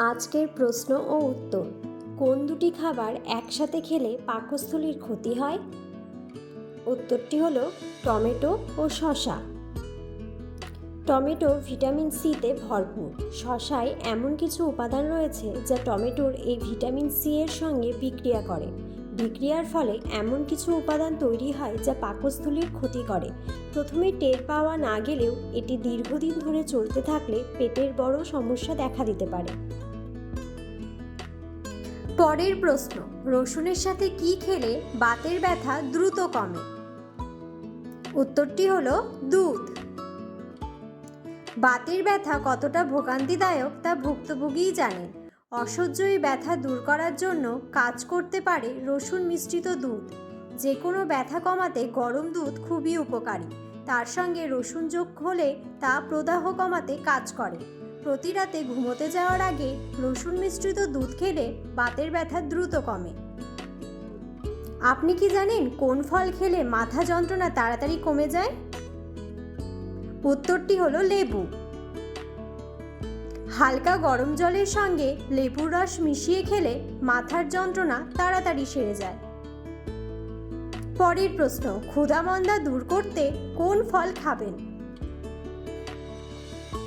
আজকের প্রশ্ন ও উত্তর। কোন দুটি খাবার একসাথে খেলে পাকস্থলীর ক্ষতি হয়? উত্তরটি হলো টমেটো ও শশা টমেটো ভিটামিন সিতে ভরপুর। শশায় এমন কিছু উপাদান রয়েছে যা টমেটোর এই ভিটামিন সি এর সঙ্গে বিক্রিয়া করে। বিক্রিয়ার ফলে এমন কিছু উপাদান তৈরি হয় যা পাকস্থলীর ক্ষতি করে। প্রথমে টের পাওয়া না গেলেও এটি দীর্ঘদিন ধরে চলতে থাকলে পেটের বড় সমস্যা দেখা দিতে পারে। পরের প্রশ্ন, রসুনের সাথে কি খেলে বাতের ব্যথা দ্রুত কমে? উত্তরটি হলো দুধ। বাতের ব্যথা কতটা ভোগান্তিদায়ক তা ভুক্তভোগীই জানেন অসহ্য এই ব্যথা দূর করার জন্য কাজ করতে পারে রসুন মিশ্রিত দুধ। যে কোনো ব্যথা কমাতে গরম দুধ খুবই উপকারী। তার সঙ্গে রসুন যোগ হলে তা প্রদাহ কমাতে কাজ করে। প্রতি রাতে ঘুমোতে যাওয়ার আগে রসুন মিশ্রিত দুধ খেলে বাতের ব্যথা দ্রুত কমে। আপনি কি জানেন কোন ফল খেলে মাথা যন্ত্রণা তাড়াতাড়ি কমে যায়? উত্তরটি হলো লেবু। হালকা গরম জলের সঙ্গে লেবুর রস মিশিয়ে খেলে মাথার যন্ত্রণা তাড়াতাড়ি সেরে যায়। পরের প্রশ্ন, ক্ষুধামন্দা দূর করতে কোন ফল খাবেন?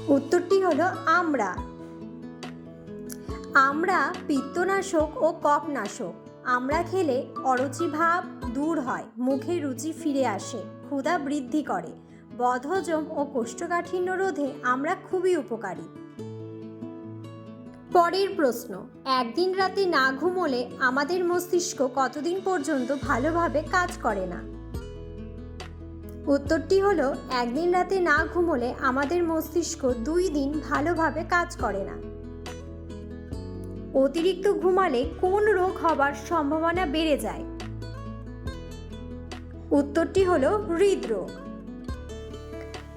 উত্তরটি হলো আমরা। আমরা পিত্তনাশক ও কফনাশক আমরা খেলে অরুচি ভাব দূর হয়, মুখে রুচি ফিরে আসে, ক্ষুধা বৃদ্ধি করে। বদহজম ও কোষ্ঠকাঠিন্য রোধে আমরা খুবই উপকারী। পরের প্রশ্ন, একদিন রাতে না ঘুমোলে আমাদের মস্তিষ্ক কতদিন পর্যন্ত ভালোভাবে কাজ করে না? উত্তরটি হলো, একদিন রাতে না ঘুমোলে আমাদের মস্তিষ্ক দুই দিন ভালোভাবে কাজ করে না। অতিরিক্ত ঘুমালে কোন রোগ হবার সম্ভাবনা বেড়ে যায়? উত্তরটি হলো, হৃদরোগ।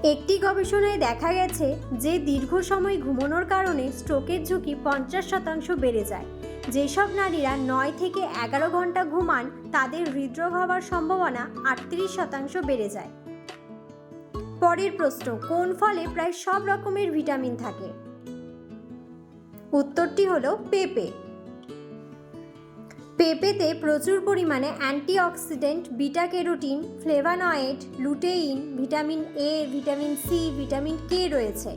একটি গবেষণায় দেখা গেছে যে দীর্ঘ সময় ঘুমানোর কারণে স্ট্রোকের ঝুঁকি পঞ্চাশ শতাংশ বেড়ে যায়। যেসব নারীরা নয় থেকে এগারো ঘণ্টা ঘুমান, তাদের হৃদরোগ হওয়ার সম্ভাবনা আটত্রিশ শতাংশ বেড়ে যায়। পরের প্রশ্ন, কোন ফলে প্রায় সব রকমের ভিটামিন থাকে? উত্তরটি হলো পেঁপে। পেঁপেতে প্রচুর পরিমাণে antioxidant beta carotene flavonoid, lutein, vitamin A, vitamin C, vitamin K রয়েছে।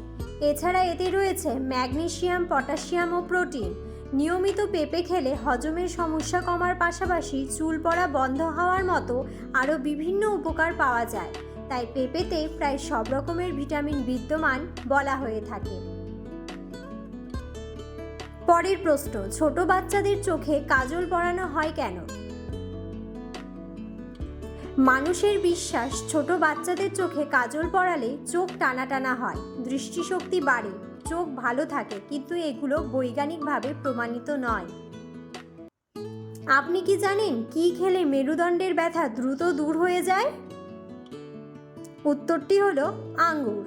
এছাড়া এতে রয়েছে ম্যাগনেশিয়াম, পটাশিয়াম ও প্রোটিন। নিয়মিত পেঁপে খেলে হজমের সমস্যা কমার পাশাপাশি চুল পড়া বন্ধ হওয়ার মতো আরও বিভিন্ন উপকার পাওয়া যায়। তাই পেঁপেতে প্রায় সব রকমের ভিটামিন বিদ্যমান বলা হয়ে থাকে। পরের প্রশ্ন, ছোট বাচ্চাদের চোখে কাজল পরানো হয় কেন? মানুষের বিশ্বাস, ছোট বাচ্চাদের চোখে কাজল পরালে চোখ টানা টানা হয়, দৃষ্টিশক্তি বাড়ে, চোখ ভালো থাকে, কিন্তু এগুলো বৈজ্ঞানিকভাবে প্রমাণিত নয়। আপনি কি জানেন কি খেলে মেরুদণ্ডের ব্যথা দ্রুত দূর হয়ে যায়? উত্তরটি হলো আঙ্গুর।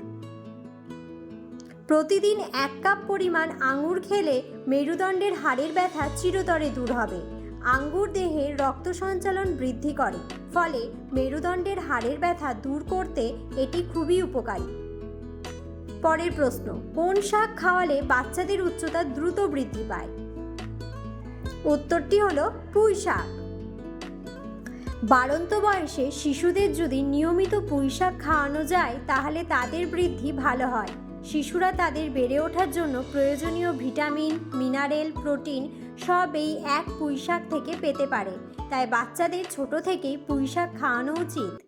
প্রতিদিন এক কাপ পরিমাণ আঙুর খেলে মেরুদণ্ডের হাড়ের ব্যথা চিরতরে দূর হবে। আঙ্গুর দেহে রক্ত সঞ্চালন বৃদ্ধি করে, ফলে মেরুদণ্ডের হাড়ের ব্যথা দূর করতে এটি খুবই উপকারী। পরের প্রশ্ন, কোন শাক খাওয়ালে বাচ্চাদের উচ্চতা দ্রুত বৃদ্ধি পায়? উত্তরটি হলো পুঁই শাক। বাড়ন্ত বয়সে শিশুদের যদি নিয়মিত পুঁইশাক খাওয়ানো যায়, তাহলে তাদের বৃদ্ধি ভালো হয়। শিশুরা তাদের বেড়ে ওঠার জন্য প্রয়োজনীয় ভিটামিন, মিনারেল, প্রোটিন সব এই এক পুঁইশাক থেকে পেতে পারে। তাই বাচ্চাদের ছোট থেকেই পুঁইশাক খাওয়ানো উচিত।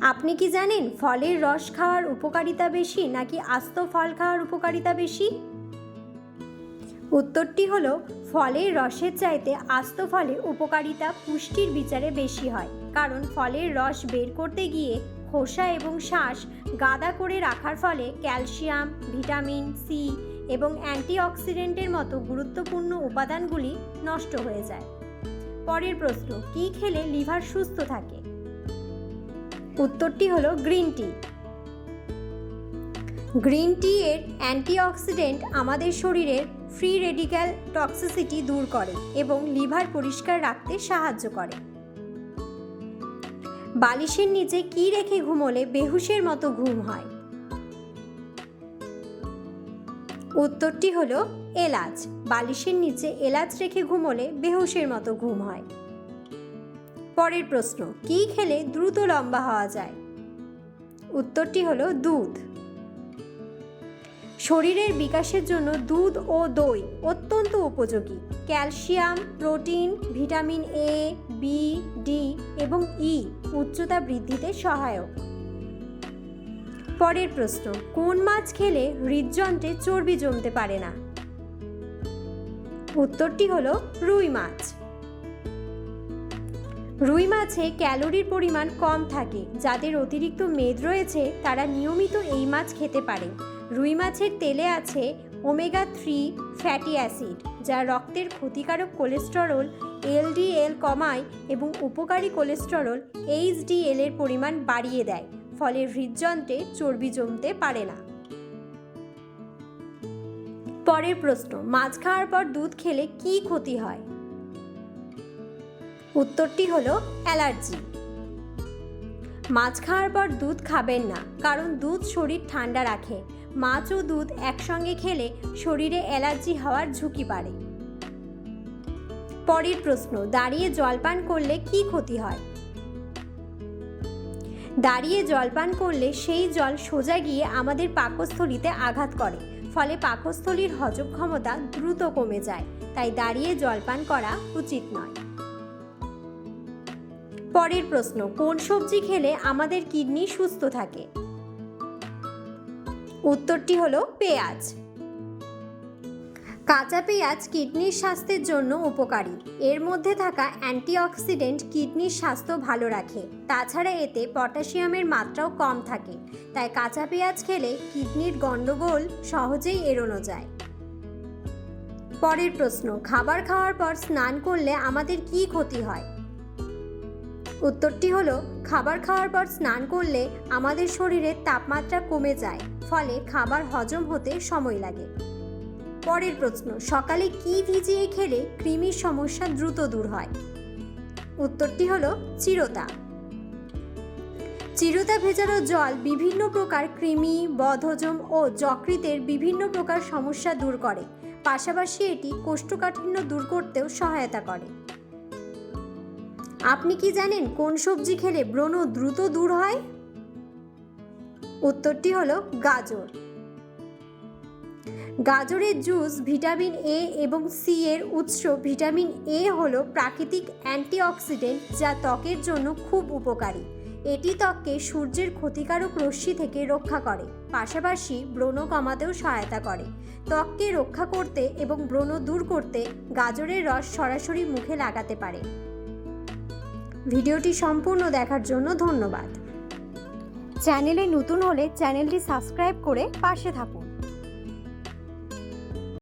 আপনি কি জানেন, ফলের রস খাওয়ার উপকারিতা বেশি নাকি আস্ত ফল খাওয়ার উপকারিতা বেশি? উত্তরটি হলো ফলের রসের চাইতে আস্ত ফলে উপকারিতা পুষ্টির বিচারে বেশি হয়। কারণ ফলের রস বের করতে গিয়ে খোসা এবং শ্বাস গাদা করে রাখার ফলে ক্যালসিয়াম, ভিটামিন সি এবং অ্যান্টিঅক্সিডেন্টের মতো গুরুত্বপূর্ণ উপাদানগুলি নষ্ট হয়ে যায়। পরের প্রশ্ন, কি খেলে লিভার সুস্থ থাকে? উত্তরটি হলো গ্রিন টি। গ্রিন টি এর অ্যান্টিঅক্সিডেন্ট আমাদের শরীরের ফ্রি রেডিক্যাল টক্সিসিটি দূর করে এবং লিভার পরিষ্কার রাখতে সাহায্য করে। বালিশের নিচে কি রেখে ঘুমোলে বেহুশের মতো ঘুম হয়? উত্তরটি হলো এলাচ। বালিশের নিচে এলাচ রেখে ঘুমোলে বেহুশের মতো ঘুম হয়। পরের প্রশ্ন, কী খেলে দ্রুত লম্বা হওয়া যায়? উত্তরটি হলো দুধ। শরীরের বিকাশের জন্য দুধ ও দই অত্যন্ত উপযোগী। Calcium, protein, vitamin A, B, D এবং ই উচ্চতা বৃদ্ধিতে সহায়ক। পরের প্রশ্ন, কোন মাছ খেলে হৃদযন্ত্রে চর্বি জমতে পারে না? উত্তরটি হলো রুই মাছ। রুই মাছে ক্যালোরির পরিমাণ কম থাকে, যাদের অতিরিক্ত মেদ রয়েছে, তারা নিয়মিত এই মাছ খেতে পারে। রুই মাছের তেলে আছে ওমেগা থ্রি ফ্যাটি অ্যাসিড, যা রক্তের ক্ষতিকারক কোলেস্টেরল এলডিএল কমায় এবং উপকারী কোলেস্টেরল এইচডিএল এর পরিমাণ বাড়িয়ে দেয়, ফলে হৃদযন্ত্রে চর্বি জমতে পারে না। পরের প্রশ্ন, মাছ খাওয়ার পর দুধ খেলে কি ক্ষতি হয়? উত্তরটি হলো অ্যালার্জি। মাছ খাওয়ার পর দুধ খাবেন না, কারণ দুধ শরীর ঠান্ডা রাখে মাছ ও দুধ একসঙ্গে খেলে শরীরে অ্যালার্জি হওয়ার ঝুঁকি বাড়ে। পরের প্রশ্ন, দাঁড়িয়ে জলপান করলে কি ক্ষতি হয়? দাঁড়িয়ে জলপান করলে সেই জল সোজা গিয়ে আমাদের পাকস্থলিতে আঘাত করে, ফলে পাকস্থলীর হজম ক্ষমতা দ্রুত কমে যায়, তাই দাঁড়িয়ে জলপান করা উচিত নয়। পরের প্রশ্ন, কোন সবজি খেলে আমাদের কিডনি সুস্থ থাকে? উত্তরটি হলো পেঁয়াজ। কাঁচা পেঁয়াজ কিডনির স্বাস্থ্যের জন্য উপকারী। এর মধ্যে থাকা অ্যান্টিঅক্সিডেন্ট কিডনির স্বাস্থ্য ভালো রাখে। তাছাড়া এতে পটাশিয়ামের মাত্রাও কম থাকে। তাই কাঁচা পেঁয়াজ খেলে কিডনির গণ্ডগোল সহজেই এড়োনো যায়। পরের প্রশ্ন, খাবার খাওয়ার পর স্নান করলে আমাদের কি ক্ষতি হয়? উত্তরটি হলো, খাবার খাওয়ার পর স্নান করলে আমাদের শরীরের তাপমাত্রা কমে যায়। ফলে খাবার হজম হতে সময় লাগে। পরের প্রশ্ন, সকালে কি ভিজিয়ে খেলে কৃমির সমস্যা দ্রুত দূর হয়? উত্তরটি হলো, চিরতা। চিরতা ভেজানো জল বিভিন্ন প্রকার কৃমি, বদহজম ও যকৃতের বিভিন্ন প্রকার সমস্যা দূর করে। পাশাপাশি এটি কোষ্ঠকাঠিন্য দূর করতেও সহায়তা করে। আপনি কি জানেন কোন সবজি খেলে ব্রণ দ্রুত দূর হয়? উত্তরটি হলো গাজর। গাজরের জুস ভিটামিন এ এবং সি এর উৎস ভিটামিন এ হলো প্রাকৃতিক অ্যান্টিঅক্সিডেন্ট যা ত্বকের জন্য খুব উপকারী। এটি ত্বককে সূর্যের ক্ষতিকারক রশ্মি থেকে রক্ষা করে, পাশাপাশি ব্রণ কমাতেও সহায়তা করে। ত্বককে রক্ষা করতে এবং ব্রণ দূর করতে গাজরের রস সরাসরি মুখে লাগাতে পারে। ভিডিওটি সম্পূর্ণ দেখার জন্য ধন্যবাদ। চ্যানেলে নতুন হলে চ্যানেলটি সাবস্ক্রাইব করে পাশে থাকুন।